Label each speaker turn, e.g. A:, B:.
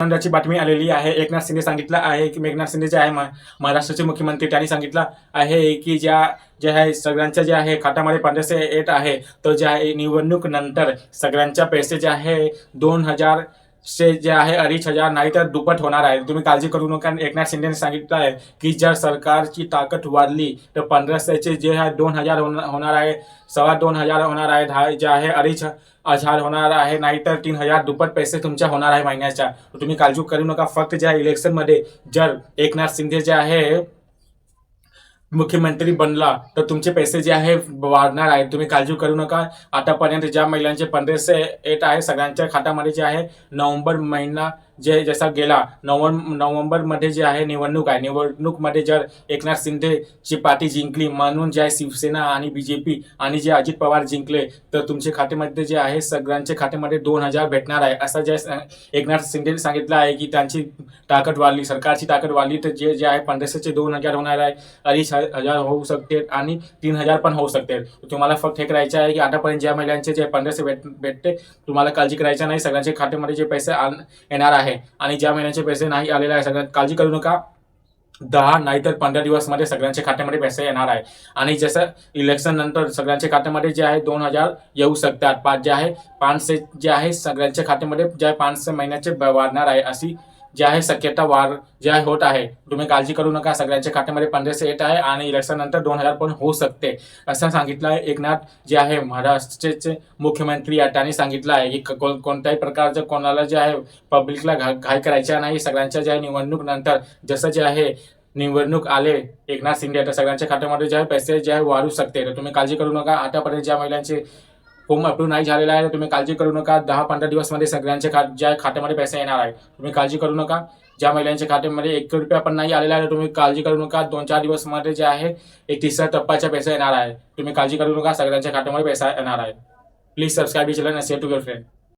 A: आनंदाची बातमी आलेली आहे. एकनाथ शिंदे सांगितलं आहे की एकनाथ शिंदे जे आहे महाराष्ट्राचे मुख्यमंत्री त्यांनी सांगितलं आहे की ज्या जे आहे सगळ्यांच्या जे आहे खात्यामध्ये पंधराशे येत आहे तर जे आहे निवडणूक नंतर सगळ्यांच्या पैसे जे आहे दोन हजार से जे आहे अडीच हजार नाही तर दुप्पट होणार आहे. तुम्ही काळजी करू नका. एकनाथ शिंदेने सांगितलं आहे की जर सरकारची ताकद वाढली तर पंधराशेचे जे आहे दोन हजार होणार होणार आहे सव्वा दोन हजार होणार आहे दहा जे आहे अडीच हजार होणार आहे नाहीतर तीन हजार दुप्पट पैसे तुमच्या होणार आहे महिन्याच्या. तुम्ही काळजी करू नका. फक्त ज्या इलेक्शनमध्ये जर एकनाथ शिंदे जे आहे मुख्यमंत्री बनला तर तुमचे पैसे जे आहे वाढणार आहे. तुम्ही काळजी करू नका. आतापर्यंत ज्या महिलांचे पंधराशे एट आहे सगळ्यांच्या खात्यामध्ये जे आहे नोव्हेंबर महिना जे जसा गेला नोव्हेंबर नोव्हेंबरमध्ये जे आहे निवडणूक आहे निवडणूकमध्ये जर एकनाथ शिंदेची पार्टी जिंकली म्हणून जे आहे शिवसेना आणि बी जे पी आणि जे अजित पवार जिंकले तर तुमचे खात्यामध्ये जे आहे सगळ्यांच्या खात्यामध्ये दोन हजार भेटणार आहे. असं जे एकनाथ शिंदेने सांगितलं आहे की त्यांची ताकद वाढली सरकारची ताकद वाढली तर जे जे आहे पंधराशेचे दोन हजार होणार आहे. अडीच हजार होऊ शकते आणि तीन हजार पण होऊ शकते. तुम्हाला फक्त हे करायचं आहे की आतापर्यंत ज्या महिलांचे जे पंधराशे भेट भेटते तुम्हाला काळजी करायचं नाही. सगळ्यांच्या खात्यामध्ये जे पैसे आण येणार आहे. आणि ज्या महिन्याचे पैसे नाही आलेले आहे सगळ्यात काळजी करू नका. दहा नाहीतर पंधरा दिवसमध्ये सगळ्यांच्या खात्यामध्ये पैसे येणार आहे. आणि जसं इलेक्शन नंतर सगळ्यांच्या खात्यामध्ये जे आहे दोन हजार येऊ शकतात. पाच जे आहे पाचशे जे आहे सगळ्यांच्या खात्यामध्ये जे आहे पाचशे महिन्याचे वाढणार आहे अशी जे आहे शक्यता वाढ जे आहे होत आहे. तुम्ही काळजी करू नका सगळ्यांच्या खात्यामध्ये पंधराशे येत आहे आणि इलेक्शन नंतर दोन हजार पण होऊ शकते. असं सांगितलं आहे एकनाथ जे आहे महाराष्ट्राचे मुख्यमंत्री त्यांनी सांगितलं आहे की कोण कोणत्याही प्रकारचं कोणाला जे आहे पब्लिकला घा घाई करायच्या नाही. सगळ्यांच्या जे आहे निवडणूक नंतर जसं जे आहे निवडणूक आले एकनाथ शिंदे तर सगळ्यांच्या खात्यामध्ये जे आहे पैसे जे आहे वाढू शकते. तर तुम्ही काळजी करू नका. आतापर्यंत ज्या महिलांचे फॉर्म अप्रूव्ह नाही झालेला आहे तर तुम्ही काळजी करू नका. दहा पंधरा दिवसमध्ये सगळ्यांच्या खा ज्या खात्यामध्ये पैसे येणार आहे तुम्ही काळजी करू नका. ज्या महिलांच्या खात्यामध्ये एक रुपया पण नाही आलेला आहे तुम्ही काळजी करू नका. दोन चार दिवसमध्ये जे आहे एक तिसऱ्या टप्प्याचा पैसा येणार आहे तुम्ही काळजी करू नका सगळ्यांच्या खात्यामध्ये पैसा येणार आहे. प्लीज सबस्क्राईब चॅनल आणि टू युअर फ्रेंड